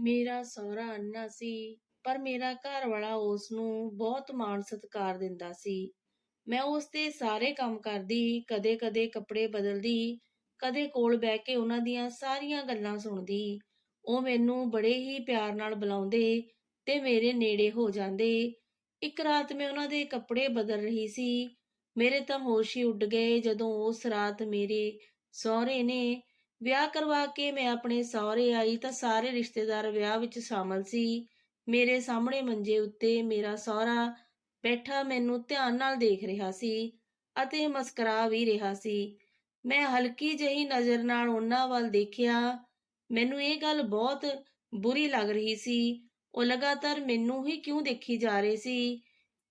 ਮੇਰਾ ਸਹੁਰਾ ਅੰਨਾ ਸੀ, ਪਰ ਮੇਰਾ ਘਰ ਵਾਲਾ ਉਸ ਨੂੰ ਬਹੁਤ ਮਾਣ ਸਤਿਕਾਰ ਦਿੰਦਾ ਸੀ। ਮੈਂ ਉਸ ਦੇ ਸਾਰੇ ਕੰਮ ਕਰਦੀ, ਕਦੇ-ਕਦੇ ਕੱਪੜੇ ਬਦਲਦੀ, ਕਦੇ ਕੋਲ ਬਹਿ ਕੇ ਉਹਨਾਂ ਦੀਆਂ ਸਾਰੀਆਂ ਗੱਲਾਂ ਸੁਣਦੀ। ਉਹ ਮੈਨੂੰ ਬੜੇ ਹੀ ਪਿਆਰ ਨਾਲ ਬੁਲਾਉਂਦੇ ਤੇ ਮੇਰੇ ਨੇੜੇ ਹੋ ਜਾਂਦੇ। ਇੱਕ ਰਾਤ ਮੈਂ ਉਹਨਾਂ ਦੇ ਕੱਪੜੇ ਬਦਲ ਰਹੀ ਸੀ। ਮੇਰੇ ਤਾਂ ਹੋਸ਼ ਹੀ ਉੱਡ ਗਏ ਜਦੋਂ ਉਸ ਰਾਤ ਮੇਰੇ ਸਹੁਰੇ ਨੇ ਵਿਆਹ ਕਰਵਾ ਕੇ ਮੈਂ ਆਪਣੇ ਸਹੁਰੇ ਆਈ ਤਾਂ ਸਾਰੇ ਰਿਸ਼ਤੇਦਾਰ ਵਿਆਹ ਵਿੱਚ ਸ਼ਾਮਲ ਸੀ। ਮੇਰੇ ਸਾਹਮਣੇ ਮੰਜੇ ਉੱਤੇ ਮੇਰਾ ਸਹੁਰਾ ਬੈਠਾ ਮੈਨੂੰ ਧਿਆਨ ਨਾਲ ਦੇਖ ਰਿਹਾ ਸੀ ਅਤੇ ਮੁਸਕਰਾ ਵੀ ਰਿਹਾ ਸੀ। ਮੈਂ ਹਲਕੀ ਜਿਹੀ ਨਜ਼ਰ ਨਾਲ ਉਹਨਾਂ ਵੱਲ ਦੇਖਿਆ। ਮੈਨੂੰ ਇਹ ਗੱਲ ਬਹੁਤ ਬੁਰੀ ਲੱਗ ਰਹੀ ਸੀ। ਉਹ ਲਗਾਤਾਰ ਮੈਨੂੰ ਹੀ ਕਿਉਂ ਦੇਖੀ ਜਾ ਰਹੇ ਸੀ?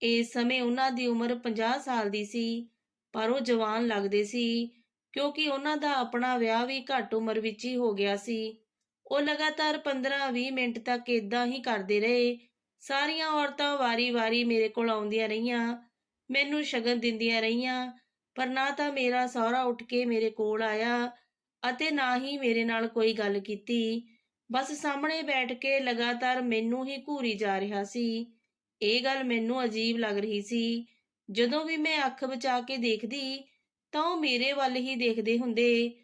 ਇਸ ਸਮੇਂ ਉਹਨਾਂ ਦੀ ਉਮਰ 50 ਸਾਲ ਦੀ ਸੀ, ਪਰ ਉਹ ਜਵਾਨ ਲੱਗਦੇ ਸੀ। ਕਿਉਂਕਿ ਉਹਨਾਂ ਦਾ ਆਪਣਾ ਵਿਆਹ ਵੀ ਘੱਟ ਉਮਰ ਵਿੱਚ ਹੀ ਹੋ ਗਿਆ ਸੀ। ਉਹ ਲਗਾਤਾਰ 15-20 ਮਿੰਟ ਤੱਕ ਇਦਾਂ ਹੀ ਕਰਦੇ ਰਹੇ। ਸਾਰੀਆਂ ਔਰਤਾਂ ਵਾਰੀ-ਵਾਰੀ ਮੇਰੇ ਕੋਲ ਆਉਂਦੀਆਂ ਰਹੀਆਂ, ਮੈਨੂੰ ਸ਼ਗਨ ਦਿੰਦੀਆਂ ਰਹੀਆਂ, ਪਰ ਨਾ ਤਾਂ ਮੇਰਾ ਸਹੁਰਾ ਉੱਠ ਕੇ ਮੇਰੇ ਕੋਲ ਆਇਆ ਅਤੇ ਨਾ ਹੀ ਮੇਰੇ ਨਾਲ ਕੋਈ ਗੱਲ ਕੀਤੀ। ਬਸ ਸਾਹਮਣੇ ਬੈਠ ਕੇ ਲਗਾਤਾਰ ਮੈਨੂੰ ਹੀ ਘੂਰੀ ਜਾ ਰਿਹਾ ਸੀ। ਇਹ ਗੱਲ ਮੈਨੂੰ ਅਜੀਬ ਲੱਗ ਰਹੀ ਸੀ। ਜਦੋਂ ਵੀ ਮੈਂ ਅੱਖ ਬਚਾ ਕੇ ਦੇਖਦੀ ਤਾਂ ਉਹ ਮੇਰੇ ਵੱਲ ਹੀ ਦੇਖਦੇ ਹੁੰਦੇ।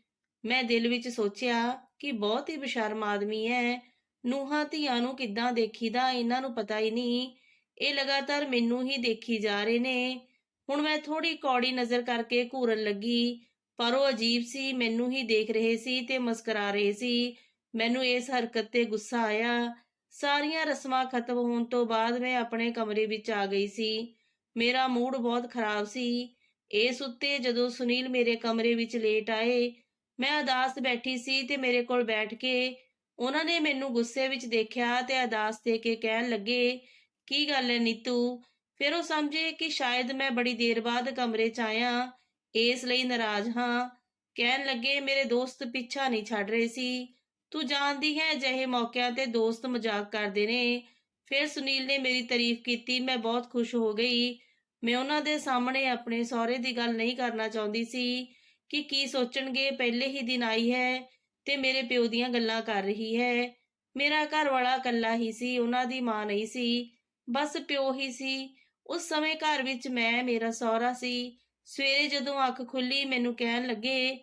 ਮੈਂ ਦਿਲ ਵਿੱਚ ਸੋਚਿਆ ਕਿ ਬਹੁਤ ਹੀ ਬਸ਼ਰਮ ਆਦਮੀ ਹੈ ਨੂਹਾਂ ਧੀਆਂ ਨੂੰ ਕਿੱਦਾਂ ਦੇਖੀਦਾ ਇਹਨਾਂ ਨੂੰ ਪਤਾ ਹੀ ਨਹੀਂ। ਇਹ ਲਗਾਤਾਰ ਮੈਨੂੰ ਹੀ ਦੇਖੀ ਜਾ ਰਹੇ ਨੇ। ਹੁਣ ਮੈਂ ਥੋੜੀ ਕੌੜੀ ਨਜ਼ਰ ਕਰਕੇ ਘੂਰਨ ਲੱਗੀ, ਪਰ ਉਹ ਅਜੀਬ ਸੀ, ਮੈਨੂੰ ਹੀ ਦੇਖ ਰਹੇ ਸੀ ਤੇ ਮੁਸਕਰਾ ਰਹੇ ਸੀ। ਮੈਨੂੰ ਇਸ ਹਰਕਤ ਤੇ ਗੁੱਸਾ ਆਇਆ। ਸਾਰੀਆਂ ਰਸਮਾਂ ਖਤਮ ਹੋਣ ਤੋਂ ਬਾਅਦ ਮੈਂ ਆਪਣੇ ਕਮਰੇ ਵਿੱਚ ਆ ਗਈ ਸੀ। ਮੇਰਾ ਮੂਡ ਬਹੁਤ ਖਰਾਬ ਸੀ। ਇਸ ਉੱਤੇ ਜਦੋਂ ਸੁਨੀਲ ਮੇਰੇ ਕਮਰੇ ਵਿੱਚ ਲੇਟ ਆਏ, ਮੈਂ ਅਦਾਸ ਬੈਠੀ ਸੀ ਤੇ ਮੇਰੇ ਕੋਲ ਬੈਠ ਕੇ ਉਹਨਾਂ ਨੇ ਮੈਨੂੰ ਗੁੱਸੇ ਵਿੱਚ ਦੇਖਿਆ ਤੇ ਉਦਾਸ ਦੇ ਕੇ ਕਹਿਣ ਲੱਗੇ, ਕੀ ਗੱਲ ਹੈ ਨੀਤੂ? ਫਿਰ ਉਹ ਸਮਝੇ ਕਿ ਸ਼ਾਇਦ ਮੈਂ ਬੜੀ ਦੇਰ ਬਾਅਦ ਕਮਰੇ 'ਚ ਆਇਆ, ਇਸ ਲਈ ਨਾਰਾਜ਼ ਹਾਂ। ਕਹਿਣ ਲੱਗੇ, ਮੇਰੇ ਦੋਸਤ ਪਿੱਛਾ ਨਹੀਂ ਛੱਡ ਰਹੇ ਸੀ। ਤੂੰ ਜਾਣਦੀ ਹੈ ਅਜਿਹੇ ਮੌਕਿਆਂ ਤੇ ਦੋਸਤ ਮਜ਼ਾਕ ਕਰਦੇ ਨੇ। ਫਿਰ ਸੁਨੀਲ ਨੇ ਮੇਰੀ ਤਾਰੀਫ ਕੀਤੀ, ਮੈਂ ਬਹੁਤ ਖੁਸ਼ ਹੋ ਗਈ। ਮੈਂ ਉਹਨਾਂ ਦੇ ਸਾਹਮਣੇ ਆਪਣੇ ਸਹੁਰੇ ਦੀ ਗੱਲ ਨਹੀਂ ਕਰਨਾ ਚਾਹੁੰਦੀ ਸੀ ਕਿ ਕੀ ਸੋਚਣਗੇ, ਪਹਿਲੇ ਹੀ ਦਿਨ ਆਈ ਹੈ ਤੇ ਮੇਰੇ ਪਿਓ ਦੀਆਂ ਗੱਲਾਂ ਕਰ ਰਹੀ ਹੈ। ਮੇਰਾ ਘਰ ਵਾਲਾ ਇਕੱਲਾ ਹੀ ਸੀ, ਉਹਨਾਂ ਦੀ ਮਾਂ ਨਹੀਂ ਸੀ, ਬਸ ਪਿਓ ਹੀ ਸੀ। ਉਸ ਸਮੇਂ ਘਰ ਵਿੱਚ ਮੈਂ, ਮੇਰਾ ਸਹੁਰਾ ਸੀ। ਸਵੇਰੇ ਜਦੋਂ ਅੱਖ ਖੁੱਲੀ, ਮੈਨੂੰ ਕਹਿਣ ਲੱਗੇ,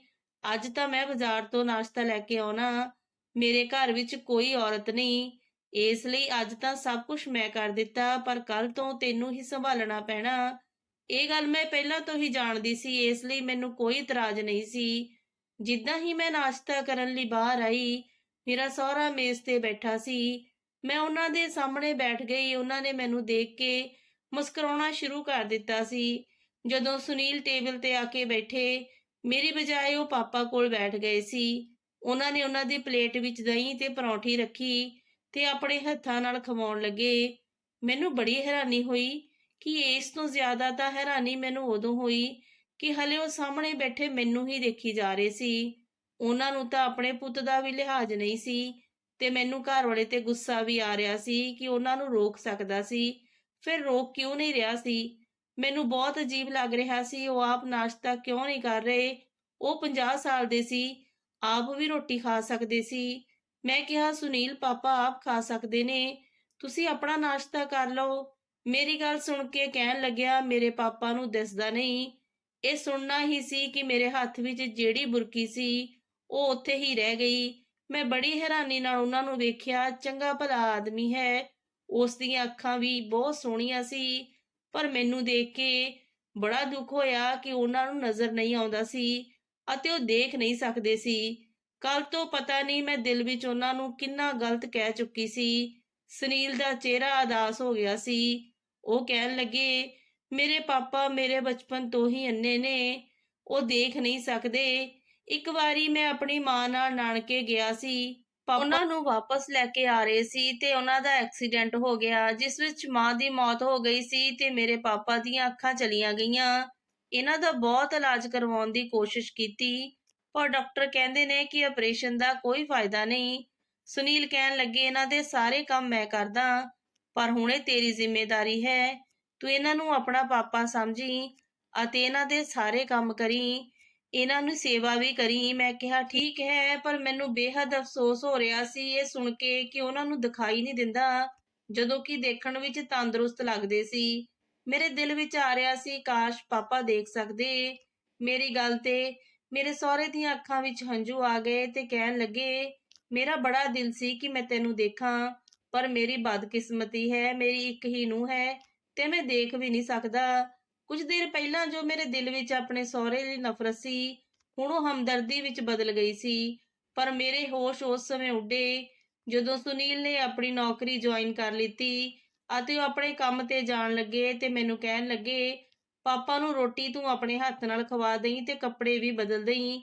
ਅੱਜ ਤਾਂ ਮੈਂ ਬਾਜ਼ਾਰ ਤੋਂ ਨਾਸ਼ਤਾ ਲੈ ਕੇ ਆਉਣਾ। ਮੇਰੇ ਘਰ ਵਿੱਚ ਕੋਈ ਔਰਤ ਨਹੀਂ। ਇਸ ਲਈ ਅੱਜ ਤਾਂ ਸਭ ਕੁਝ ਮੈਂ ਕਰ ਦਿੱਤਾ, ਪਰ ਕੱਲ ਤੋਂ ਤੈਨੂੰ ਹੀ ਸੰਭਾਲਣਾ ਪੈਣਾ। ਇਹ ਗੱਲ ਮੈਂ ਪਹਿਲਾਂ ਤੋਂ ਹੀ ਜਾਣਦੀ ਸੀ, ਇਸ ਲਈ ਮੈਨੂੰ ਕੋਈ ਇਤਰਾਜ਼ ਨਹੀਂ ਸੀ। ਜਿੱਦਾਂ ਹੀ ਮੈਂ ਨਾਸ਼ਤਾ ਕਰਨ ਲਈ ਬਾਹਰ ਆਈ, ਮੇਰਾ ਸਹੁਰਾ ਮੇਜ਼ ਤੇ ਬੈਠਾ ਸੀ। ਮੈਂ ਉਹਨਾਂ ਦੇ ਸਾਹਮਣੇ ਬੈਠ ਗਈ, ਉਹਨਾਂ ਨੇ ਮੈਨੂੰ ਦੇਖ ਕੇ ਮੁਸਕਰਾਉਣਾ ਸ਼ੁਰੂ ਕਰ ਦਿੱਤਾ ਸੀ। ਜਦੋਂ ਸੁਨੀਲ ਟੇਬਲ ਤੇ ਆ ਕੇ ਬੈਠੇ, ਮੇਰੀ ਬਜਾਏ ਉਹ ਪਾਪਾ ਕੋਲ ਬੈਠ ਗਏ ਸੀ। ਉਹਨਾਂ ਨੇ ਉਹਨਾਂ ਦੀ ਪਲੇਟ ਵਿੱਚ ਦਹੀਂ ਤੇ ਪਰੌਂਠੀ ਰੱਖੀ ਤੇ ਆਪਣੇ ਹੱਥਾਂ ਨਾਲ ਖਵਾਉਣ ਲੱਗੇ। ਮੈਨੂੰ ਬੜੀ ਹੈਰਾਨੀ ਹੋਈ ਕਿ ਇਸ ਤੋਂ ਜ਼ਿਆਦਾ ਤਾਂ ਹੈਰਾਨੀ ਮੈਨੂੰ ਉਦੋਂ ਹੋਈ ਕਿ ਹਲੇ ਉਹ ਸਾਹਮਣੇ ਬੈਠੇ ਮੈਨੂੰ ਹੀ ਦੇਖੀ ਜਾ ਰਹੇ ਸੀ। ਉਹਨਾਂ ਨੂੰ ਤਾਂ ਆਪਣੇ ਪੁੱਤ ਦਾ ਵੀ ਲਿਹਾਜ਼ ਨਹੀਂ ਸੀ ਤੇ ਮੈਨੂੰ ਘਰ ਵਾਲੇ ਤੇ ਗੁੱਸਾ ਵੀ ਆ ਰਿਹਾ ਸੀ ਕਿ ਉਹਨਾਂ ਨੂੰ ਰੋਕ ਸਕਦਾ ਸੀ। ਫਿਰ ਰੋਕ ਕਿਉਂ ਨਹੀਂ ਰਿਹਾ ਸੀ? ਮੈਨੂੰ ਬਹੁਤ ਅਜੀਬ ਲੱਗ ਰਿਹਾ ਸੀ, ਉਹ ਆਪ ਨਾਸ਼ਤਾ ਕਿਉਂ ਨਹੀਂ ਕਰ ਰਹੇ? ਉਹ 50 ਸਾਲ ਦੇ ਸੀ, ਆਪ ਵੀ ਰੋਟੀ ਖਾ ਸਕਦੇ ਸੀ। ਮੈਂ ਕਿਹਾ, ਸੁਨੀਲ, ਪਾਪਾ ਆਪ ਖਾ ਸਕਦੇ ਨੇ। ਤੁਸੀਂ ਆਪਣਾ ਨਾਸ਼ਤਾ ਕਰ ਲਓ। ਮੇਰੀ ਗੱਲ ਸੁਣ ਕੇ ਕਹਿਣ ਲੱਗਿਆ, ਮੇਰੇ ਪਾਪਾ ਨੂੰ ਦਿਸਦਾ ਨਹੀਂ। ਇਹ ਸੁਣਨਾ ਹੀ ਸੀ ਕਿ ਮੇਰੇ ਹੱਥ ਵਿੱਚ ਜਿਹੜੀ ਬੁਰਕੀ ਸੀ, ਉਹ ਉੱਥੇ ਹੀ ਰਹਿ ਗਈ। ਮੈਂ ਬੜੀ ਹੈਰਾਨੀ ਨਾਲ ਉਹਨਾਂ ਨੂੰ ਵੇਖਿਆ, ਚੰਗਾ ਭਲਾ ਆਦਮੀ ਹੈ। ਉਸ ਦੀਆਂ ਅੱਖਾਂ ਵੀ ਬਹੁਤ ਸੋਹਣੀਆਂ ਸੀ, ਪਰ ਮੈਨੂੰ ਦੇਖ ਕੇ ਬੜਾ ਦੁੱਖ ਹੋਇਆ ਕਿ ਉਹਨਾਂ ਨੂੰ ਨਜ਼ਰ ਨਹੀਂ ਆਉਂਦਾ ਸੀ ਅਤੇ ਉਹ ਦੇਖ ਨਹੀਂ ਸਕਦੇ ਸੀ। ਕੱਲ ਤੋਂ ਪਤਾ ਨਹੀਂ ਮੈਂ ਦਿਲ ਵਿੱਚ ਉਹਨਾਂ ਨੂੰ ਕਿੰਨਾ ਗਲਤ ਕਹਿ ਚੁੱਕੀ ਸੀ। ਸੁਨੀਲ ਦਾ ਚਿਹਰਾ ਅਦਾਸ ਹੋ ਗਿਆ ਸੀ। ਉਹ ਕਹਿਣ ਲੱਗੇ, ਮੇਰੇ ਪਾਪਾ ਮੇਰੇ ਬਚਪਨ ਤੋਂ ਹੀ ਅੰਨੇ ਨੇ, ਉਹ ਦੇਖ ਨਹੀਂ ਸਕਦੇ। ਇੱਕ ਵਾਰੀ ਮੈਂ ਆਪਣੀ ਮਾਂ ਨਾਲ ਨਾਨਕੇ ਗਿਆ ਸੀ। ਉਹਨਾਂ ਨੂੰ ਵਾਪਸ ਲੈ ਕੇ ਆ ਰਹੇ ਸੀ ਤੇ ਉਹਨਾਂ ਦਾ ਐਕਸੀਡੈਂਟ ਹੋ ਗਿਆ, ਜਿਸ ਵਿੱਚ ਮਾਂ ਦੀ ਮੌਤ ਹੋ ਗਈ ਸੀ ਤੇ ਮੇਰੇ ਪਾਪਾ ਦੀਆਂ ਅੱਖਾਂ ਚਲੀਆਂ ਗਈਆਂ। ਇਹਨਾਂ ਦਾ ਬਹੁਤ ਇਲਾਜ ਕਰਵਾਉਣ ਦੀ ਕੋਸ਼ਿਸ਼ ਕੀਤੀ। ਪਰ ਡਾਕਟਰ ਕਹਿੰਦੇ ਨੇ ਕਿ ਆਪਰੇਸ਼ਨ ਦਾ ਕੋਈ ਫਾਇਦਾ ਨਹੀਂ। ਸੁਨੀਲ ਕਹਿਣ ਲੱਗੇ, ਇਹਨਾਂ ਦੇ ਸਾਰੇ ਕੰਮ ਮੈਂ ਕਰਦਾ, ਪਰ ਹੁਣੇ ਤੇਰੀ ਜ਼ਿੰਮੇਵਾਰੀ ਹੈ। ਤੂੰ ਇਹਨਾਂ ਨੂੰ ਆਪਣਾ ਪਾਪਾ ਸਮਝੀ ਅਤੇ ਇਹਨਾਂ ਦੇ ਸਾਰੇ ਕੰਮ ਕਰੀ। ਇਹਨਾਂ ਨੂੰ ਸੇਵਾ ਵੀ ਕਰੀ। ਮੈਂ ਕਿਹਾ, ਠੀਕ ਹੈ, ਪਰ ਮੈਨੂੰ ਬੇਹੱਦ ਅਫਸੋਸ ਹੋ ਰਿਹਾ ਸੀ ਇਹ ਸੁਣ ਕੇ ਕਿ ਉਹਨਾਂ ਨੂੰ ਦਿਖਾਈ ਨਹੀਂ ਦਿੰਦਾ, ਜਦੋਂ ਕਿ ਦੇਖਣ ਵਿੱਚ ਤੰਦਰੁਸਤ ਲੱਗਦੇ ਸੀ। ਮੇਰੇ ਦਿਲ ਵਿੱਚ ਆ ਰਿਹਾ ਸੀ, ਕਾਸ਼ ਪਾਪਾ ਦੇਖ ਸਕਦੇ। ਮੇਰੀ ਗੱਲ ਤੇ ਮੇਰੇ ਸਹੁਰੇ ਦੀਆਂ ਅੱਖਾਂ ਵਿੱਚ ਹੰਝੂ ਆ ਗਏ ਤੇ ਕਹਿਣ ਲੱਗੇ, ਮੇਰਾ ਬੜਾ ਦਿਲ ਸੀ ਕਿ ਮੈਂ ਤੈਨੂੰ ਦੇਖਾਂ, ਪਰ ਮੇਰੀ ਬਦਕਿਸਮਤੀ ਹੈ, ਮੇਰੀ ਇੱਕ ਹੀ ਨੂੰ ਹੈ ਤੇ ਮੈਂ ਦੇਖ ਵੀ ਨਹੀਂ ਸਕਦਾ। ਕੁਝ ਦੇਰ ਪਹਿਲਾਂ ਜੋ ਮੇਰੇ ਦਿਲ ਵਿੱਚ ਆਪਣੇ ਸਹੁਰੇ ਦੀ ਨਫ਼ਰਤ ਸੀ, ਹੁਣ ਉਹ ਹਮਦਰਦੀ ਵਿੱਚ ਬਦਲ ਗਈ ਸੀ। ਪਰ ਮੇਰੇ ਹੋਸ਼ ਉਸ ਸਮੇਂ ਉੱਡੇ ਜਦੋਂ ਸੁਨੀਲ ਨੇ ਆਪਣੀ ਨੌਕਰੀ ਜੁਆਇਨ ਕਰ ਲਈ ਅਤੇ ਉਹ ਆਪਣੇ ਕੰਮ ਤੇ ਜਾਣ ਲੱਗੇ ਤੇ ਮੈਨੂੰ ਕਹਿਣ ਲੱਗੇ ਪਾਪਾ ਨੂੰ ਰੋਟੀ ਤੂੰ ਆਪਣੇ ਹੱਥ ਨਾਲ ਖਵਾ ਦੇਈਂ ਤੇ ਕੱਪੜੇ ਵੀ ਬਦਲ ਦੇਈਂ।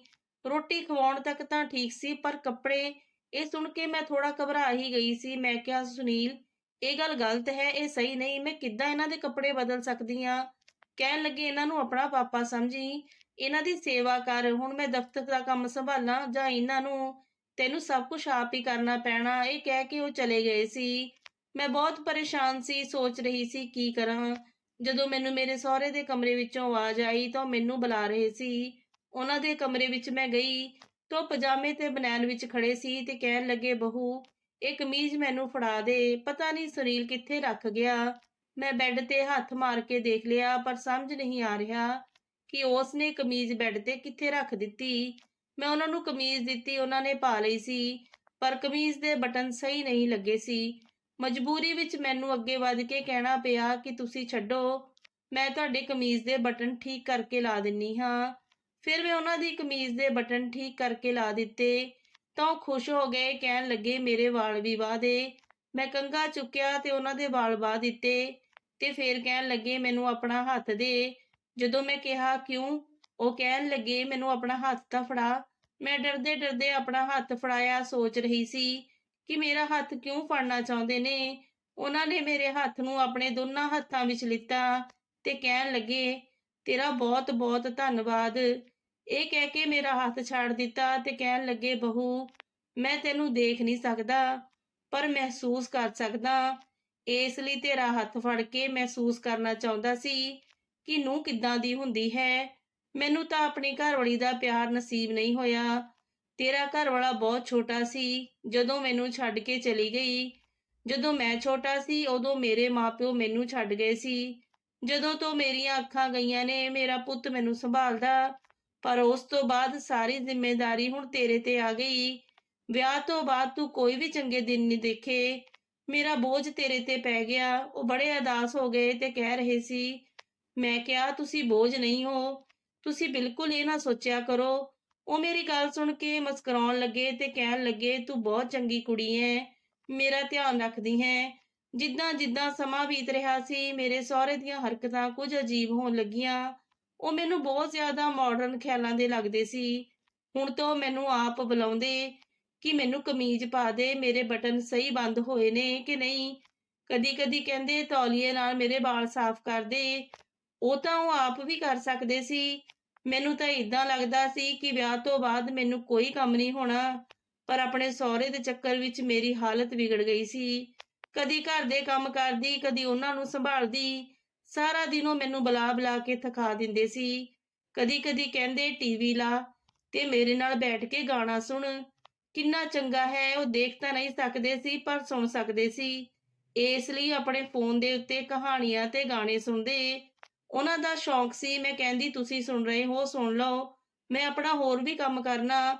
ਰੋਟੀ ਖਵਾਉਣ ਤੱਕ ਤਾਂ ਠੀਕ ਸੀ, ਪਰ ਕੱਪੜੇ, ਇਹ ਸੁਣ ਕੇ ਮੈਂ ਥੋੜਾ ਘਬਰਾ ਹੀ ਗਈ ਸੀ। ਮੈਂ ਕਿਹਾ, ਸੁਨੀਲ, ਇਹ ਗੱਲ ਗਲਤ ਹੈ, ਇਹ ਸਹੀ ਨਹੀਂ। ਮੈਂ ਕਿੱਦਾਂ ਇਹਨਾਂ ਦੇ ਕੱਪੜੇ ਬਦਲ ਸਕਦੀ ਆ? ਕਹਿਣ ਲੱਗੇ, ਇਹਨਾਂ ਨੂੰ ਆਪਣਾ ਪਾਪਾ ਸਮਝੀ। ਇਹਨਾਂ ਦੀ ਸੇਵਾ ਕਰ, ਹੁਣ ਮੈਂ ਦਫ਼ਤਰ ਦਾ ਕੰਮ ਸੰਭਾਲਾਂ, ਜਾਂ ਇਹਨਾਂ ਨੂੰ ਤੈਨੂੰ ਸਭ ਕੁਝ ਆਪ ਹੀ ਕਰਨਾ ਪੈਣਾ। ਇਹ ਕਹਿ ਕੇ ਉਹ ਚਲੇ ਗਏ ਸੀ। ਮੈਂ ਬਹੁਤ ਪਰੇਸ਼ਾਨ ਸੀ, ਸੋਚ ਰਹੀ ਸੀ, ਕੀ ਕਰਾਂ। ਜਦੋਂ ਮੈਨੂੰ ਮੇਰੇ ਸਹੁਰੇ ਦੇ ਕਮਰੇ ਵਿੱਚੋਂ ਆਵਾਜ਼ ਆਈ ਤਾਂ ਮੈਨੂੰ ਬੁਲਾ ਰਹੇ ਸੀ। ਉਹਨਾਂ ਦੇ ਕਮਰੇ ਵਿੱਚ ਮੈਂ ਗਈ ਤਾਂ ਪਜਾਮੇ ਤੇ ਬਨੈਣ ਵਿੱਚ ਖੜੇ ਸੀ ਤੇ ਕਹਿਣ ਲੱਗੇ, ਬਹੂ, ਇਹ ਕਮੀਜ਼ ਮੈਨੂੰ ਫੜਾ ਦੇ। ਪਤਾ ਨਹੀਂ ਸੁਨੀਲ ਕਿੱਥੇ ਰੱਖ ਗਿਆ। ਮੈਂ ਬੈੱਡ ਤੇ ਹੱਥ ਮਾਰ ਕੇ ਦੇਖ ਲਿਆ, ਪਰ ਸਮਝ ਨਹੀਂ ਆ ਰਿਹਾ ਕਿ ਉਸ ਨੇ ਕਮੀਜ਼ ਬੈੱਡ ਤੇ ਕਿੱਥੇ ਰੱਖ ਦਿੱਤੀ। ਮੈਂ ਉਹਨਾਂ ਨੂੰ ਕਮੀਜ਼ ਦਿੱਤੀ, ਉਹਨਾਂ ਨੇ ਪਾ ਲਈ ਸੀ, ਪਰ ਕਮੀਜ਼ ਦੇ ਬਟਨ ਸਹੀ ਨਹੀਂ ਲੱਗੇ ਸੀ। ਮਜਬੂਰੀ ਵਿੱਚ ਮੈਨੂੰ ਅੱਗੇ ਵੱਧ ਕੇ ਕਹਿਣਾ ਪਿਆ ਕਿ ਤੁਸੀਂ ਛੱਡੋ। ਮੈਂ ਤੁਹਾਡੇ ਕਮੀਜ਼ ਦੇ ਬਟਨ ਠੀਕ ਕਰਕੇ ਲਾ ਦਿੰਨੀ ਹਾਂ। ਫਿਰ ਮੈਂ ਉਹਨਾਂ ਦੀ ਕਮੀਜ਼ ਦੇ ਬਟਨ ਠੀਕ ਕਰਕੇ ਲਾ ਦਿੱਤੇ। ਤਾਂ ਉਹ ਖੁਸ਼ ਹੋ ਗਏ, ਕਹਿਣ ਲੱਗੇ, ਮੇਰੇ ਵਾਲ ਵੀ ਵਾਹ ਦੇ। ਮੈਂ ਕੰਗਾ ਚੁੱਕਿਆ ਤੇ ਉਹਨਾਂ ਦੇ ਵਾਲ ਵਾਹ ਦਿੱਤੇ ਤੇ ਫਿਰ ਕਹਿਣ ਲੱਗੇ, ਮੈਨੂੰ ਆਪਣਾ ਹੱਥ ਦੇ। ਜਦੋਂ ਮੈਂ ਕਿਹਾ, ਕਿਉਂ? ਉਹ ਕਹਿਣ ਲੱਗੇ, ਮੈਨੂੰ ਆਪਣਾ ਹੱਥ ਤਾਂ ਫੜਾ। ਮੈਂ ਡਰਦੇ ਡਰਦੇ ਆਪਣਾ ਹੱਥ ਫੜਾਇਆ, ਸੋਚ ਰਹੀ ਸੀ ਕਿ ਮੇਰਾ ਹੱਥ ਕਿਉਂ ਫੜਨਾ ਚਾਹੁੰਦੇ ਨੇ? ਉਹਨਾਂ ਨੇ ਮੇਰੇ ਹੱਥ ਨੂੰ ਆਪਣੇ ਦੋਨਾਂ ਹੱਥਾਂ ਵਿੱਚ ਲਿੱਤਾ ਤੇ ਕਹਿਣ ਲੱਗੇ, ਤੇਰਾ ਬਹੁਤ ਬਹੁਤ ਧੰਨਵਾਦ। ਇਹ ਕਹਿ ਕੇ ਮੇਰਾ ਹੱਥ ਛੱਡ ਦਿੱਤਾ ਤੇ ਕਹਿਣ ਲੱਗੇ, ਬਹੂ, ਮੈਂ ਤੈਨੂੰ ਦੇਖ ਨਹੀਂ ਸਕਦਾ, ਪਰ ਮਹਿਸੂਸ ਕਰ ਸਕਦਾ। ਇਸ ਲਈ ਤੇਰਾ ਹੱਥ ਫੜ ਕੇ ਮਹਿਸੂਸ ਕਰਨਾ ਚਾਹੁੰਦਾ ਸੀ ਕਿ ਨੂੰ ਕਿੱਦਾਂ ਦੀ ਹੁੰਦੀ ਹੈ। ਮੈਨੂੰ ਤਾਂ ਆਪਣੀ ਘਰਵਾਲੀ ਦਾ ਪਿਆਰ ਨਸੀਬ ਨਹੀਂ ਹੋਇਆ। ਤੇਰਾ ਘਰ ਵਾਲਾ ਬਹੁਤ ਛੋਟਾ ਸੀ। ਜਦੋਂ ਮੈਨੂੰ ਛੱਡ ਕੇ ਚਲੀ ਗਈ, ਜਦੋਂ ਮੈਂ ਛੋਟਾ ਸੀ, ਉਦੋਂ ਮੇਰੇ ਮਾਪਿਓ ਮੈਨੂੰ ਛੱਡ ਗਏ ਸੀ। ਜਦੋਂ ਤੋਂ ਮੇਰੀਆਂ ਅੱਖਾਂ ਗਈਆਂ ਨੇ, ਮੇਰਾ ਪੁੱਤ ਮੈਨੂੰ ਸੰਭਾਲਦਾ, ਪਰ ਉਸ ਤੋਂ ਬਾਅਦ ਸਾਰੀ ਜ਼ਿੰਮੇਵਾਰੀ ਹੁਣ ਤੇਰੇ ਤੇ ਆ ਗਈ। ਵਿਆਹ ਤੋਂ ਬਾਅਦ ਤੂੰ ਕੋਈ ਵੀ ਚੰਗੇ ਦਿਨ ਨਹੀਂ ਦੇਖੇ। ਮੇਰਾ ਬੋਝ ਤੇਰੇ ਤੇ ਪੈ ਗਿਆ। ਉਹ ਬੜੇ ਅਦਾਸ ਹੋ ਗਏ ਤੇ ਕਹਿ ਰਹੇ ਸੀ, ਮੈਂ ਕਿਹਾ, ਤੁਸੀਂ ਬੋਝ ਨਹੀਂ ਹੋ। ਤੁਸੀਂ ਬਿਲਕੁਲ ਇਹ ਨਾ ਸੋਚਿਆ ਕਰੋ ਉਹ ਮੇਰੀ ਗੱਲ ਸੁਣ ਕੇ ਮੁਸਕਰਾਉਣ ਲੱਗੇ ਤੇ ਕਹਿਣ ਲੱਗੇ, ਤੂੰ ਬਹੁਤ ਚੰਗੀ ਕੁੜੀ ਐ, ਮੇਰਾ ਧਿਆਨ ਰੱਖਦੀ ਹੈ। ਜਿੱਦਾਂ ਜਿੱਦਾਂ ਸਮਾਂ ਬੀਤ ਰਿਹਾ ਸੀ, ਮੇਰੇ ਸਹੁਰੇ ਦੀਆਂ ਹਰਕਤਾਂ ਕੁਝ ਅਜੀਬ ਹੋਣ ਲੱਗੀਆਂ। ਉਹ ਮੈਨੂੰ ਬਹੁਤ ਜ਼ਿਆਦਾ ਮਾਡਰਨ ਖਿਆਲਾਂ ਦੇ ਲੱਗਦੇ ਸੀ। ਹੁਣ ਤੋਂ ਮੈਨੂੰ ਆਪ ਬੁਲਾਉਂਦੇ ਕਿ ਮੈਨੂੰ ਕਮੀਜ਼ ਪਾ ਦੇ, ਮੇਰੇ ਬਟਨ ਸਹੀ ਬੰਦ ਹੋਏ ਨੇ ਕਿ ਨਹੀਂ। ਕਦੀ ਕਦੀ ਕਹਿੰਦੇ, ਤੌਲੀਏ ਨਾਲ ਮੇਰੇ ਵਾਲ ਸਾਫ਼ ਕਰ ਦੇ। ਉਹ ਤਾਂ ਉਹ ਆਪ ਵੀ ਕਰ ਸਕਦੇ ਸੀ। ਮੈਨੂੰ ਤਾਂ ਇਦਾਂ ਲੱਗਦਾ ਸੀ ਕਿ ਵਿਆਹ ਤੋਂ ਬਾਅਦ ਮੈਨੂੰ ਕੋਈ ਕੰਮ ਨਹੀਂ ਹੋਣਾ, ਪਰ ਆਪਣੇ ਸਹੁਰੇ ਦੇ ਚੱਕਰ ਵਿੱਚ ਮੇਰੀ ਹਾਲਤ ਵਿਗੜ ਗਈ ਸੀ। ਕਦੀ ਘਰ ਦੇ ਕੰਮ ਕਰਦੀ, ਕਦੀ ਉਹਨਾਂ ਨੂੰ ਸੰਭਾਲਦੀ, ਸਾਰਾ ਦਿਨ ਉਹ ਮੈਨੂੰ ਬੁਲਾ ਬੁਲਾ ਕੇ ਥਕਾ ਦਿੰਦੇ ਸੀ। ਕਦੀ ਕਦੀ ਕਹਿੰਦੇ, ਟੀਵੀ ਲਾ ਤੇ ਮੇਰੇ ਨਾਲ ਬੈਠ ਕੇ ਗਾਣਾ ਸੁਣ। ਕਿੰਨਾ ਚੰਗਾ ਹੈ, ਉਹ ਦੇਖ ਤਾਂ ਨਹੀਂ ਸਕਦੇ ਸੀ, ਪਰ ਸੁਣ ਸਕਦੇ ਸੀ। ਇਸ ਲਈ ਆਪਣੇ ਫੋਨ ਦੇ ਉੱਤੇ ਕਹਾਣੀਆਂ ਤੇ ਗਾਣੇ ਸੁਣਦੇ ਉਹਨਾਂ ਦਾ ਸ਼ੌਂਕ ਸੀ, ਮੈਂ ਕਹਿੰਦੀ, ਤੁਸੀਂ ਸੁਣ ਰਹੇ ਹੋ, ਸੁਣ ਲਓ। ਮੈਂ ਆਪਣਾ ਹੋਰ ਵੀ ਕੰਮ ਕਰਨਾ।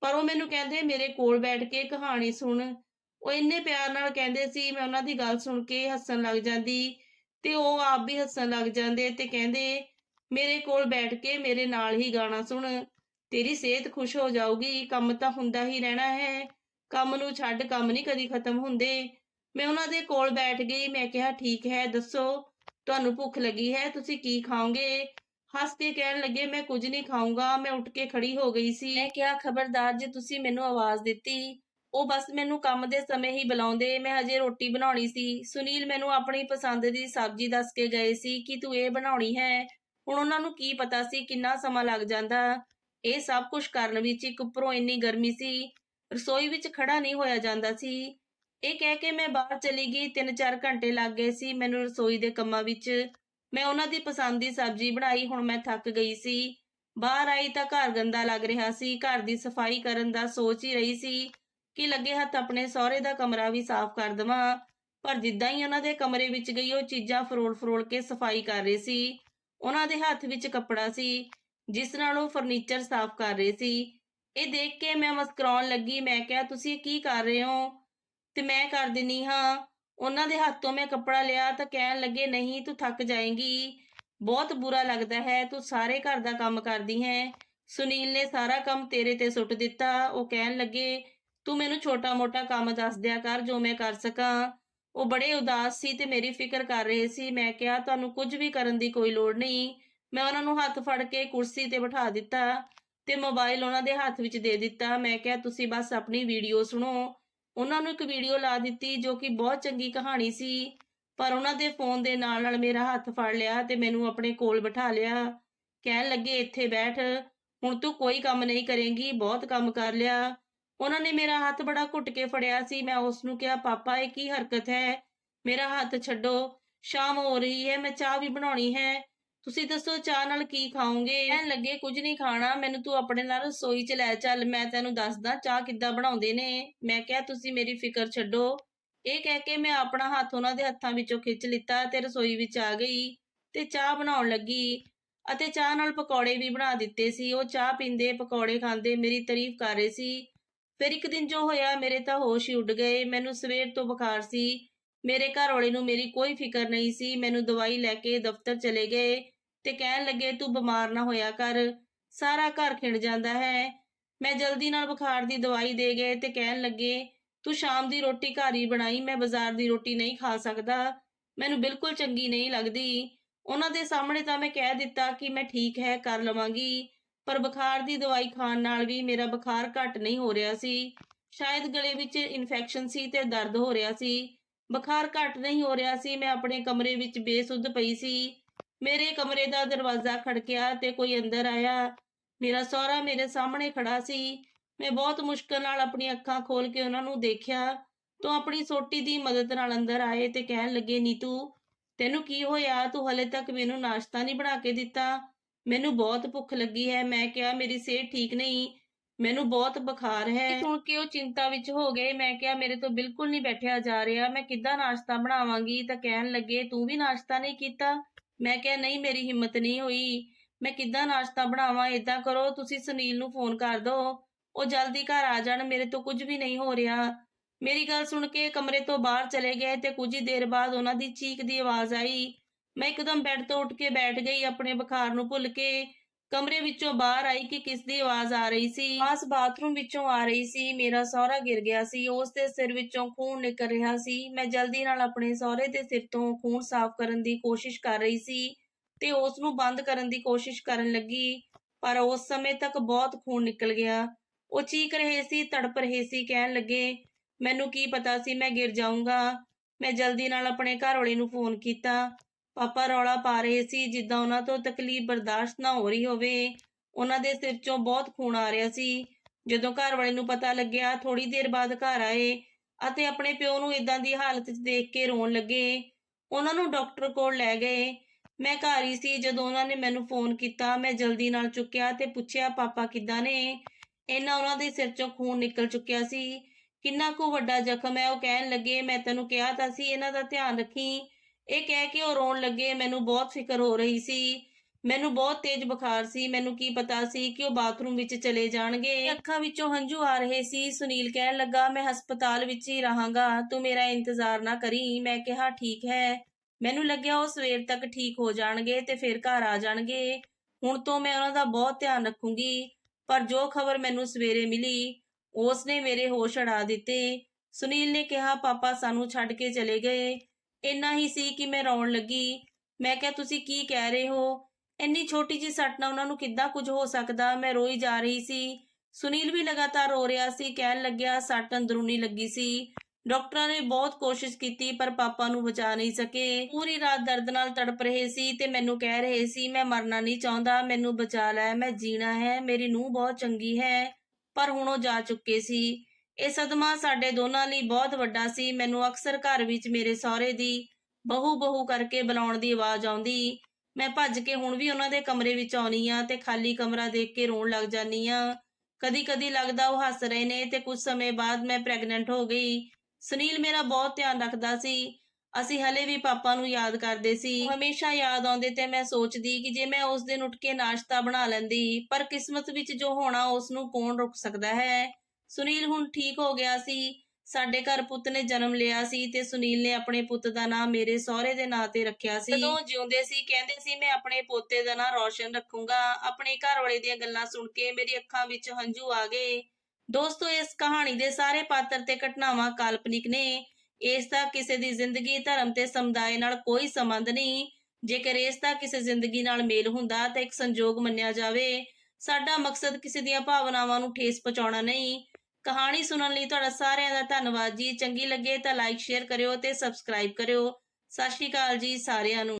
ਪਰ ਉਹ ਮੈਨੂੰ ਕਹਿੰਦੇ, ਮੇਰੇ ਕੋਲ ਬੈਠ ਕੇ ਕਹਾਣੀ ਸੁਣ। ਉਹ ਇੰਨੇ ਪਿਆਰ ਨਾਲ ਕਹਿੰਦੇ ਸੀ, ਮੈਂ ਉਹਨਾਂ ਦੀ ਗੱਲ ਸੁਣ ਕੇ ਹੱਸਣ ਲੱਗ ਜਾਂਦੀ ਤੇ ਉਹ ਆਪ ਵੀ ਹੱਸਣ ਲੱਗ ਜਾਂਦੇ ਤੇ ਕਹਿੰਦੇ, ਮੇਰੇ ਕੋਲ ਬੈਠ ਕੇ ਮੇਰੇ ਨਾਲ ਹੀ ਗਾਣਾ ਸੁਣ। ਤੇਰੀ ਸਿਹਤ ਖੁਸ਼ ਹੋ ਜਾਊਗੀ। ਕੰਮ ਤਾਂ ਹੁੰਦਾ ਹੀ ਰਹਿਣਾ ਹੈ। ਕੰਮ ਨੂੰ ਛੱਡ ਕੰਮ ਨਹੀਂ ਕਦੀ ਖਤਮ ਹੁੰਦੇ। ਮੈਂ ਉਹਨਾਂ ਦੇ ਕੋਲ ਬੈਠ ਗਈ, ਮੈਂ ਕਿਹਾ, ਠੀਕ ਹੈ, ਦੱਸੋ। ਤੁਹਾਨੂੰ ਭੁੱਖ ਲੱਗੀ ਹੈ, ਤੁਸੀਂ ਕੀ ਖਾਓਗੇ? ਹੱਸ ਕੇ ਕਹਿਣ ਲੱਗੇ, ਮੈਂ ਕੁਝ ਨਹੀਂ ਖਾਊਂਗਾ, ਮੈਂ ਉੱਠ ਕੇ ਖੜੀ ਹੋ ਗਈ ਸੀ। ਮੈਂ ਕਿਹਾ, ਖਬਰਦਾਰ, ਜੇ ਤੁਸੀਂ ਮੈਨੂੰ ਆਵਾਜ਼ ਦਿੱਤੀ, ਉਹ ਬਸ ਮੈਨੂੰ ਕੰਮ ਦੇ ਸਮੇਂ ਹੀ ਬੁਲਾਉਂਦੇ, ਮੈਂ ਹਜੇ ਰੋਟੀ ਬਣਾਉਣੀ ਸੀ। ਸੁਨੀਲ ਮੈਨੂੰ ਆਪਣੀ ਪਸੰਦ ਦੀ ਸਬਜ਼ੀ ਦੱਸ ਕੇ ਗਏ ਸੀ ਕਿ ਤੂੰ ਇਹ ਬਣਾਉਣੀ ਹੈ। ਹੁਣ ਉਹਨਾਂ ਨੂੰ ਕੀ ਪਤਾ ਸੀ ਕਿੰਨਾ ਸਮਾਂ ਲੱਗ ਜਾਂਦਾ। ਇਹ ਸਭ ਕੁਝ ਕਰਨ ਵਿੱਚ ਇੱਕ ਉੱਪਰੋਂ ਇੰਨੀ ਗਰਮੀ ਸੀ, ਰਸੋਈ ਵਿੱਚ ਖੜਾ ਨਹੀਂ ਹੋਇਆ ਜਾਂਦਾ ਸੀ। ਇਹ ਕਹਿ ਕੇ ਮੈਂ ਬਾਹਰ ਚਲੀ ਗਈ 3-4 ਘੰਟੇ ਲੱਗ ਗਏ ਸੀ ਮੈਨੂੰ ਰਸੋਈ ਦੇ ਕੰਮਾਂ ਵਿੱਚ। ਮੈਂ ਉਹਨਾਂ ਦੀ ਪਸੰਦ ਦੀ ਸਬਜ਼ੀ ਬਣਾਈ, ਹੁਣ ਮੈਂ ਥੱਕ ਗਈ ਸੀ। ਬਾਹਰ ਆਈ ਤਾਂ ਘਰ ਗੰਦਾ ਲੱਗ ਰਿਹਾ ਸੀ, ਘਰ ਦੀ ਸਫ਼ਾਈ ਕਰਨ ਦਾ ਸੋਚ ਹੀ ਰਹੀ ਸੀ ਕਿ ਲੱਗੇ ਹੱਥ ਆਪਣੇ ਸਹੁਰੇ ਦਾ ਕਮਰਾ ਵੀ ਸਾਫ਼ ਕਰ ਦਵਾਂ। ਪਰ ਜਿੱਦਾਂ ਹੀ ਉਹਨਾਂ ਦੇ ਕਮਰੇ ਵਿੱਚ ਗਈ, ਉਹ ਚੀਜ਼ਾਂ ਫਰੋਲ-ਫਰੋਲ ਕੇ ਸਫ਼ਾਈ ਕਰ ਰਹੇ ਸੀ। ਉਹਨਾਂ ਦੇ ਹੱਥ ਵਿੱਚ ਕੱਪੜਾ ਸੀ, ਜਿਸ ਨਾਲ ਉਹ ਫਰਨੀਚਰ ਸਾਫ਼ ਕਰ ਰਹੇ ਸੀ। ਇਹ ਦੇਖ ਕੇ ਮੈਂ ਮੁਸਕਰਾਉਣ ਲੱਗੀ, ਮੈਂ ਕਿਹਾ, ਤੁਸੀਂ ਕੀ ਕਰ ਰਹੇ ਹੋ? ਤੇ ਮੈਂ ਕਰ ਦਿੰਨੀ ਹਾਂ। ਉਹਨਾਂ ਦੇ ਹੱਥੋਂ ਮੈਂ ਕੱਪੜਾ ਲਿਆ ਤਾਂ ਕਹਿਣ ਲੱਗੇ, ਨਹੀਂ, ਤੂੰ ਥੱਕ ਜਾਏਂਗੀ। ਬਹੁਤ ਬੁਰਾ ਲੱਗਦਾ ਹੈ, ਤੂੰ ਸਾਰੇ ਘਰ ਦਾ ਕੰਮ ਕਰਦੀ ਹੈ। ਸੁਨੀਲ ਨੇ ਸਾਰਾ ਕੰਮ ਤੇਰੇ ਤੇ ਸੁੱਟ ਦਿੱਤਾ। ਉਹ ਕਹਿਣ ਲੱਗੇ, ਤੂੰ ਮੈਨੂੰ ਛੋਟਾ-ਮੋਟਾ ਕੰਮ ਦੱਸ ਦਿਆ ਕਰ ਜੋ ਮੈਂ ਕਰ ਸਕਾਂ। ਉਹ ਬੜੇ ਉਦਾਸ ਸੀ ਤੇ ਮੇਰੀ ਫਿਕਰ ਕਰ ਰਹੇ ਸੀ। ਮੈਂ ਕਿਹਾ, ਤੁਹਾਨੂੰ ਕੁਝ ਵੀ ਕਰਨ ਦੀ ਕੋਈ ਲੋੜ ਨਹੀਂ। ਮੈਂ ਉਹਨਾਂ ਨੂੰ ਹੱਥ ਫੜ ਕੇ ਕੁਰਸੀ ਤੇ ਬਿਠਾ ਦਿੱਤਾ ਤੇ ਮੋਬਾਈਲ ਉਹਨਾਂ ਦੇ ਹੱਥ ਵਿੱਚ ਦੇ ਦਿੱਤਾ। ਮੈਂ ਕਿਹਾ, ਤੁਸੀਂ ਬਸ ਆਪਣੀ ਵੀਡੀਓ ਸੁਣੋ। ਉਹਨਾਂ ਨੂੰ ਇੱਕ ਵੀਡੀਓ ਲਾ ਦਿੱਤੀ ਜੋ ਕਿ ਬਹੁਤ ਚੰਗੀ ਕਹਾਣੀ ਸੀ। ਪਰ ਉਹਨਾਂ ਦੇ ਫੋਨ ਦੇ ਨਾਲ ਨਾਲ ਮੇਰਾ ਹੱਥ ਫੜ ਲਿਆ ਤੇ ਮੈਨੂੰ ਆਪਣੇ ਕੋਲ ਬਿਠਾ ਲਿਆ। ਕਹਿਣ ਲੱਗੇ, ਇੱਥੇ ਬੈਠ, ਹੁਣ ਤੂੰ ਕੋਈ ਕੰਮ ਨਹੀਂ ਕਰੇਂਗੀ, ਬਹੁਤ ਕੰਮ ਕਰ ਲਿਆ। ਉਹਨਾਂ ਨੇ ਮੇਰਾ ਹੱਥ ਬੜਾ ਘੁੱਟ ਕੇ ਫੜਿਆ ਸੀ। ਮੈਂ ਉਸ ਨੂੰ ਕਿਹਾ, ਪਾਪਾ, ਇਹ ਕੀ ਹਰਕਤ ਹੈ? ਮੇਰਾ ਹੱਥ ਛੱਡੋ, ਸ਼ਾਮ ਹੋ ਰਹੀ ਹੈ, ਮੈਂ ਚਾਹ ਵੀ ਬਣਾਉਣੀ ਹੈ। ਤੁਸੀਂ ਦੱਸੋ ਚਾਹ ਨਾਲ ਕੀ ਖਾਓਗੇ? ਐਨ ਲੱਗੇ ਕੁਝ ਨਹੀਂ ਖਾਣਾ, ਮੈਨੂੰ ਤੂੰ ਆਪਣੇ ਨਾਲ ਰਸੋਈ 'ਚ ਲੈ ਚੱਲ, ਮੈਂ ਤੈਨੂੰ ਦੱਸਦਾ ਚਾਹ ਕਿੱਦਾਂ ਬਣਾਉਂਦੇ ਨੇ। ਮੈਂ ਕਿਹਾ, ਤੁਸੀਂ ਮੇਰੀ ਫਿਕਰ ਛੱਡੋ। ਇਹ ਕਹਿ ਕੇ ਮੈਂ ਆਪਣਾ ਹੱਥ ਉਹਨਾਂ ਦੇ ਹੱਥਾਂ ਵਿੱਚੋਂ ਖਿੱਚ ਲਿੱਤਾ ਤੇ ਰਸੋਈ ਵਿੱਚ ਆ ਗਈ ਤੇ ਚਾਹ ਬਣਾਉਣ ਲੱਗੀ ਅਤੇ ਚਾਹ ਨਾਲ ਪਕੌੜੇ ਵੀ ਬਣਾ ਦਿੱਤੇ ਸੀ। ਉਹ ਚਾਹ ਪੀਂਦੇ ਪਕੌੜੇ ਖਾਂਦੇ ਮੇਰੀ ਤਾਰੀਫ ਕਰ ਰਹੇ ਸੀ। ਫਿਰ ਇੱਕ ਦਿਨ ਜੋ ਹੋਇਆ, ਮੇਰੇ ਤਾਂ ਹੋਸ਼ ਹੀ ਉੱਡ ਗਏ। ਮੈਨੂੰ ਸਵੇਰ ਤੋਂ ਬੁਖਾਰ ਸੀ। ਮੇਰੇ ਘਰ ਵਾਲੇ ਨੂੰ ਮੇਰੀ ਕੋਈ ਫਿਕਰ ਨਹੀਂ ਸੀ। ਮੈਨੂੰ ਦਵਾਈ ਲੈ ਕੇ ਦਫ਼ਤਰ ਚਲੇ ਗਏ। ਤੇ ਕਹਿਣ ਲੱਗੇ, ਤੂੰ ਬਿਮਾਰ ਨਾ ਹੋਇਆ ਕਰ, ਸਾਰਾ ਘਰ ਖਿੰਡ ਜਾਂਦਾ ਹੈ। ਮੈਂ ਜਲਦੀ ਨਾਲ ਬੁਖਾਰ ਦੀ ਦਵਾਈ ਦੇ ਗਏ ਤੇ ਕਹਿਣ ਲੱਗੇ, ਤੂੰ ਸ਼ਾਮ ਦੀ ਰੋਟੀ ਘਰ ਹੀ ਬਣਾਈ, ਮੈਂ ਬਾਜ਼ਾਰ ਦੀ ਰੋਟੀ ਨਹੀਂ ਖਾ ਸਕਦਾ। ਮੈਨੂੰ ਬਿਲਕੁਲ ਚੰਗੀ ਨਹੀਂ ਲੱਗਦੀ। ਉਹਨਾਂ ਦੇ ਸਾਹਮਣੇ ਤਾਂ ਮੈਂ ਕਹਿ ਦਿੱਤਾ ਕਿ ਮੈਂ ਠੀਕ ਹੈ, ਕਰ ਲਵਾਂਗੀ, ਪਰ ਬੁਖਾਰ ਦੀ ਦਵਾਈ ਖਾਣ ਨਾਲ ਵੀ ਮੇਰਾ ਬੁਖਾਰ ਘਟ ਨਹੀਂ ਹੋ ਰਿਹਾ ਸੀ। ਸ਼ਾਇਦ ਗਲੇ ਵਿੱਚ ਇਨਫੈਕਸ਼ਨ ਸੀ ਤੇ ਦਰਦ ਹੋ ਰਿਹਾ ਸੀ। ਬੁਖਾਰ ਘਟ ਨਹੀਂ ਹੋ ਰਿਹਾ ਸੀ, ਮੈਂ ਆਪਣੇ ਕਮਰੇ ਵਿੱਚ ਬੇਸੁੱਧ ਪਈ ਸੀ। ਮੇਰੇ ਕਮਰੇ ਦਾ ਦਰਵਾਜ਼ਾ ਖੜਕਿਆ ਤੇ ਕੋਈ ਅੰਦਰ ਆਇਆ। ਮੇਰਾ ਸਹੁਰਾ ਮੇਰੇ ਸਾਹਮਣੇ ਖੜਾ ਸੀ। ਮੈਂ ਬਹੁਤ ਮੁਸ਼ਕਲ ਨਾਲ ਆਪਣੀ ਅੱਖਾਂ ਖੋਲ ਕੇ ਉਹਨਾਂ ਨੂੰ ਦੇਖਿਆ। ਤੂੰ ਆਪਣੀ ਸੋਟੀ ਦੀ ਮਦਦ ਨਾਲ ਅੰਦਰ ਆਏ ਤੇ ਕਹਿਣ ਲੱਗੇ, ਨੀਤੂ, ਤੈਨੂੰ ਕੀ ਹੋਇਆ? ਤੂੰ ਹਲੇ ਤੱਕ ਮੈਨੂੰ ਨਾਸ਼ਤਾ ਨਹੀਂ ਬਣਾ ਕੇ ਦਿੱਤਾ। ਮੈਨੂੰ ਬਹੁਤ ਭੁੱਖ ਲੱਗੀ ਹੈ। ਮੈਂ ਕਿਹਾ, ਮੇਰੀ ਸਿਹਤ ਠੀਕ ਨਹੀਂ। ਮੈਨੂੰ ਬਹੁਤ ਬੁਖਾਰ ਹੈ। ਸੁਣ ਕੇ ਉਹ ਚਿੰਤਾ ਵਿੱਚ ਹੋ ਗਏ। ਮੈਂ ਕਿਹਾ, ਮੇਰੇ ਤੋਂ ਬਿਲਕੁਲ ਨਹੀਂ ਬੈਠਿਆ ਜਾ ਰਿਹਾ। ਮੈਂ ਕਿੱਦਾਂ ਨਾਸ਼ਤਾ ਬਣਾਵਾਂਗੀ? ਤਾਂ ਕਹਿਣ ਲੱਗੇ, ਤੂੰ ਵੀ ਨਾਸ਼ਤਾ ਨਹੀਂ ਕੀਤਾ। ਮੈਂ ਕਿਹਾ, ਨਹੀਂ, ਮੇਰੀ ਹਿੰਮਤ ਨਹੀਂ ਹੋਈ। ਮੈਂ ਕਿੱਦਾਂ ਨਾਸ਼ਤਾ ਬਣਾਵਾਂ? ਇਦਾਂ ਕਰੋ, ਤੁਸੀਂ ਸੁਨੀਲ ਨੂੰ ਫੋਨ ਕਰ ਦਿਓ ਉਹ ਜਲਦੀ ਘਰ ਆ ਜਾਣ, ਮੇਰੇ ਤੋਂ ਕੁਝ ਵੀ ਨਹੀਂ ਹੋ ਰਿਹਾ। ਮੇਰੀ ਗੱਲ ਸੁਣ ਕੇ ਕਮਰੇ ਤੋਂ ਬਾਹਰ ਚਲੇ ਗਏ ਤੇ ਕੁਝ ਹੀ ਦੇਰ ਬਾਅਦ ਉਹਨਾਂ ਦੀ ਚੀਕ ਦੀ ਆਵਾਜ਼ ਆਈ। ਮੈਂ ਇੱਕਦਮ ਬੈੱਡ ਤੋਂ ਉੱਠ ਕੇ ਬੈਠ ਗਈ, ਆਪਣੇ ਬੁਖਾਰ ਨੂੰ ਭੁੱਲ ਕੇ। ਕਮਰੇ ਵਿੱਚੋਂ ਬਾਹਰ ਆਈ ਕਿ ਕਿਸ ਦੀ ਆਵਾਜ਼ ਆ ਰਹੀ ਸੀ। ਆਸ ਬਾਥਰੂਮ ਵਿੱਚੋਂ ਆ ਰਹੀ ਸੀ। ਮੇਰਾ ਸਹੁਰਾ ਗਿਰ ਗਿਆ ਸੀ। ਉਸ ਦੇ ਸਿਰ ਵਿੱਚੋਂ ਖੂਨ ਨਿਕਲ ਰਿਹਾ ਸੀ। ਮੈਂ ਜਲਦੀ ਨਾਲ ਆਪਣੇ ਸਹੁਰੇ ਦੇ ਸਿਰ ਤੋਂ ਖੂਨ ਸਾਫ਼ ਕਰਨ ਦੀ ਕੋਸ਼ਿਸ਼ ਕਰ ਰਹੀ ਸੀ ਤੇ ਉਸ ਨੂੰ ਬੰਦ ਕਰਨ ਦੀ ਕੋਸ਼ਿਸ਼ ਕਰਨ ਲੱਗੀ। ਪਰ ਉਸ ਸਮੇਂ ਤੱਕ ਬਹੁਤ ਖੂਨ ਨਿਕਲ ਗਿਆ। ਉਹ ਚੀਕ ਰਹੇ ਸੀ, ਤੜਪ ਰਹੇ ਸੀ, ਕਹਿਣ ਲੱਗੇ, ਮੈਨੂੰ ਕੀ ਪਤਾ ਸੀ, ਮੈਂ ਗਿਰ ਜਾਊਂਗਾ। ਮੈਂ ਜਲਦੀ ਨਾਲ ਆਪਣੇ ਘਰ ਵਾਲੇ ਨੂੰ ਫੋਨ ਕੀਤਾ। ਪਾਪਾ ਰੌਲਾ ਪਾ ਰਹੇ ਸੀ, ਜਿੱਦਾਂ ਉਹਨਾਂ ਤੋਂ ਤਕਲੀਫ ਬਰਦਾਸ਼ਤ ਨਾ ਹੋ ਰਹੀ ਹੋਵੇ। ਉਹਨਾਂ ਦੇ ਸਿਰ 'ਚੋਂ ਬਹੁਤ ਖੂਨ ਆ ਰਿਹਾ ਸੀ। ਜਦੋਂ ਘਰ ਵਾਲੇ ਨੂੰ ਪਤਾ ਲੱਗਿਆ ਥੋੜੀ ਦੇਰ ਬਾਅਦ ਘਰ ਆਏ ਅਤੇ ਆਪਣੇ ਪਿਓ ਨੂੰ ਇਦਾਂ ਦੀ ਹਾਲਤ 'ਚ ਦੇਖ ਕੇ ਰੋਣ ਲੱਗੇ। ਉਹਨਾਂ ਨੂੰ ਡਾਕਟਰ ਕੋਲ ਲੈ ਗਏ। ਮੈਂ ਘਰ ਹੀ ਸੀ, ਜਦੋਂ ਉਹਨਾਂ ਨੇ ਮੈਨੂੰ ਫੋਨ ਕੀਤਾ, ਮੈਂ ਜਲਦੀ ਨਾਲ ਚੁੱਕਿਆ ਤੇ ਪੁੱਛਿਆ, ਪਾਪਾ ਕਿੱਦਾਂ ਨੇ? ਇਹਨਾਂ ਉਹਨਾਂ ਦੇ ਸਿਰ 'ਚੋਂ ਖੂਨ ਨਿਕਲ ਚੁੱਕਿਆ ਸੀ। ਕਿੰਨਾ ਕੁ ਵੱਡਾ ਜ਼ਖਮ ਹੈ? ਉਹ ਕਹਿਣ ਲੱਗੇ, ਮੈਂ ਤੈਨੂੰ ਕਿਹਾ ਤਾਂ ਸੀ, ਇਹਨਾਂ ਦਾ ਧਿਆਨ ਰੱਖੀ। ਇਹ ਕਹਿ ਕੇ ਉਹ ਰੋਣ ਲੱਗੇ, ਮੈਨੂੰ ਬਹੁਤ ਫਿਕਰ ਹੋ ਰਹੀ ਸੀ, ਮੈਨੂੰ ਬਹੁਤ ਤੇਜ਼ ਬੁਖਾਰ ਸੀ, ਮੈਨੂੰ ਕੀ ਪਤਾ ਸੀ ਕਿ ਉਹ ਬਾਥਰੂਮ ਵਿੱਚ ਚਲੇ ਜਾਣਗੇ। ਅੱਖਾਂ ਵਿੱਚੋਂ ਹੰਝੂ ਆ ਰਹੇ ਸੀ। ਸੁਨੀਲ ਕਹਿਣ ਲੱਗਾ, ਮੈਂ ਹਸਪਤਾਲ ਵਿੱਚ ਹੀ ਰਹਾਂਗਾ, ਤੂੰ ਮੇਰਾ ਇੰਤਜ਼ਾਰ ਨਾ ਕਰੀ। ਮੈਂ ਕਿਹਾ, ਠੀਕ ਹੈ। ਮੈਨੂੰ ਲੱਗਿਆ ਉਹ ਸਵੇਰ ਤੱਕ ਠੀਕ ਹੋ ਜਾਣਗੇ ਤੇ ਫਿਰ ਘਰ ਆ ਜਾਣਗੇ। ਹੁਣ ਤੋਂ ਮੈਂ ਉਹਨਾਂ ਦਾ ਬਹੁਤ ਧਿਆਨ ਰੱਖੂੰਗੀ, ਪਰ ਜੋ ਖਬਰ ਮੈਨੂੰ ਸਵੇਰੇ ਮਿਲੀ, ਉਸ ਨੇ ਮੇਰੇ ਹੋਸ਼ ਉਡਾ ਦਿੱਤੇ। ਸੁਨੀਲ ਨੇ ਕਿਹਾ, ਪਾਪਾ ਸਾਨੂੰ ਛੱਡ ਕੇ ਚਲੇ ਗਏ। ਇੰਨਾ ਹੀ ਸੀ ਕਿ ਮੈਂ ਰੋਣ ਲੱਗੀ। ਮੈਂ ਕਿਹਾ, ਤੁਸੀਂ ਕੀ ਕਹਿ ਰਹੇ ਹੋ? ਇੰਨੀ ਛੋਟੀ ਜੀ ਸੱਟ ਨਾਲ ਉਹਨਾਂ ਨੂੰ ਕਿੱਦਾਂ ਕੁਝ ਹੋ ਸਕਦਾ? ਮੈਂ ਰੋਈ ਜਾ ਰਹੀ ਸੀ। ਸੁਨੀਲ ਵੀ ਲਗਾਤਾਰ ਰੋ ਰਿਹਾ ਸੀ, ਕਹਿਣ ਲੱਗਿਆ, ਸੱਟ ਅੰਦਰੂਨੀ ਲੱਗੀ ਸੀ। ਡਾਕਟਰਾਂ ਨੇ ਬਹੁਤ ਕੋਸ਼ਿਸ਼ ਕੀਤੀ, ਪਰ ਪਾਪਾ ਨੂੰ ਬਚਾ ਨਹੀਂ ਸਕੇ। ਪੂਰੀ ਰਾਤ ਦਰਦ ਨਾਲ ਤੜਪ ਰਹੇ ਸੀ ਤੇ ਮੈਨੂੰ ਕਹਿ ਰਹੇ ਸੀ, ਮੈਂ ਮਰਨਾ ਨਹੀਂ ਚਾਹੁੰਦਾ, ਮੈਨੂੰ ਬਚਾ ਲੈ, ਮੈਂ ਜੀਣਾ ਹੈ, ਮੇਰੀ ਨੂੰਹ ਬਹੁਤ ਚੰਗੀ ਹੈ। ਪਰ ਹੁਣ ਉਹ ਜਾ ਚੁੱਕੇ ਸੀ। ਇਹ ਸਦਮਾ ਸਾਡੇ ਦੋਨਾਂ ਲਈ ਬਹੁਤ ਵੱਡਾ ਸੀ। ਮੈਨੂੰ ਅਕਸਰ ਘਰ ਵਿੱਚ ਮੇਰੇ ਸਹੁਰੇ ਦੀ ਬਹੂ ਬਹੂ ਕਰਕੇ ਬੁਲਾਉਣ ਦੀ ਆਵਾਜ਼ ਆਉਂਦੀ। ਮੈਂ ਭੱਜ ਕੇ ਹੁਣ ਵੀ ਉਹਨਾਂ ਦੇ ਕਮਰੇ ਵਿੱਚ ਆਉਣੀ ਆ ਤੇ ਖਾਲੀ ਕਮਰਾ ਦੇਖ ਕੇ ਰੋਣ ਲੱਗ ਜਾਨੀ ਆ ਕਦੀ-ਕਦੀ ਲੱਗਦਾ ਉਹ ਹੱਸ ਰਹੇ ਨੇ ਤੇ ਕੁਝ ਸਮੇਂ ਬਾਅਦ ਮੈਂ ਪ੍ਰੈਗਨੈਂਟ ਹੋ ਗਈ। ਸੁਨੀਲ ਮੇਰਾ ਬਹੁਤ ਧਿਆਨ ਰੱਖਦਾ ਸੀ। ਅਸੀਂ ਹਲੇ ਵੀ ਪਾਪਾ ਨੂੰ ਯਾਦ ਕਰਦੇ ਸੀ। ਹਮੇਸ਼ਾ ਯਾਦ ਆਉਂਦੇ ਤੇ ਮੈਂ ਸੋਚਦੀ ਕਿ ਜੇ ਮੈਂ ਉਸ ਦਿਨ ਉੱਠ ਕੇ ਨਾਸ਼ਤਾ ਬਣਾ ਲੈਂਦੀ, ਪਰ ਕਿਸਮਤ ਵਿੱਚ ਜੋ ਹੋਣਾ ਉਸ ਨੂੰ ਕੌਣ ਰੁਕ ਸਕਦਾ ਹੈ? ਸੁਨੀਲ ਹੁਣ ਠੀਕ ਹੋ ਗਿਆ ਸੀ। ਸਾਡੇ ਘਰ ਪੁੱਤ ਨੇ ਜਨਮ ਲਿਆ ਸੀ ਤੇ ਸੁਨੀਲ ਨੇ ਆਪਣੇ ਪੁੱਤ ਦਾ ਨਾਂ ਮੇਰੇ ਸਹੁਰੇ ਦੇ ਨਾਂ ਤੇ ਰੱਖਿਆ ਸੀ। ਜਦੋਂ ਜਿਉਂਦੇ ਸੀ, ਕਹਿੰਦੇ ਸੀ, ਮੈਂ ਆਪਣੇ ਪੋਤੇ ਦਾ ਨਾਂ ਰੌਸ਼ਨ ਰੱਖੂੰਗਾ। ਆਪਣੇ ਘਰ ਵਾਲੇ ਦੀਆਂ ਗੱਲਾਂ ਸੁਣ ਕੇ ਮੇਰੀ ਅੱਖਾਂ ਵਿੱਚ ਹੰਝੂ ਆ ਗਏ। ਦੋਸਤੋ, ਇਸ ਕਹਾਣੀ ਦੇ ਸਾਰੇ ਪਾਤਰ ਤੇ ਘਟਨਾਵਾਂ ਕਾਲਪਨਿਕ ਨੇ। ਇਸ ਦਾ ਕਿਸੇ ਦੀ ਜ਼ਿੰਦਗੀ, ਧਰਮ ਤੇ ਸਮੁਦਾਇ ਨਾਲ ਕੋਈ ਸੰਬੰਧ ਨਹੀਂ। ਜੇਕਰ ਇਸ ਦਾ ਕਿਸੇ ਜ਼ਿੰਦਗੀ ਨਾਲ ਮੇਲ ਹੁੰਦਾ ਤਾਂ ਇੱਕ ਸੰਜੋਗ ਮੰਨਿਆ ਜਾਵੇ। ਸਾਡਾ ਮਕਸਦ ਕਿਸੇ ਦੀਆਂ ਭਾਵਨਾਵਾਂ ਨੂੰ ਠੇਸ ਪਹੁੰਚਾਉਣਾ ਨਹੀਂ। ਕਹਾਣੀ ਸੁਣਨ ਲਈ ਤੁਹਾਡਾ ਸਾਰਿਆਂ ਦਾ ਧੰਨਵਾਦ ਜੀ। ਚੰਗੀ ਲੱਗੇ ਤਾਂ ਲਾਈਕ ਸ਼ੇਅਰ ਕਰਿਓ ਤੇ ਸਬਸਕ੍ਰਾਈਬ ਕਰਿਓ। ਸਤਿ ਸ਼੍ਰੀ ਅਕਾਲ ਜੀ ਸਾਰਿਆਂ ਨੂੰ।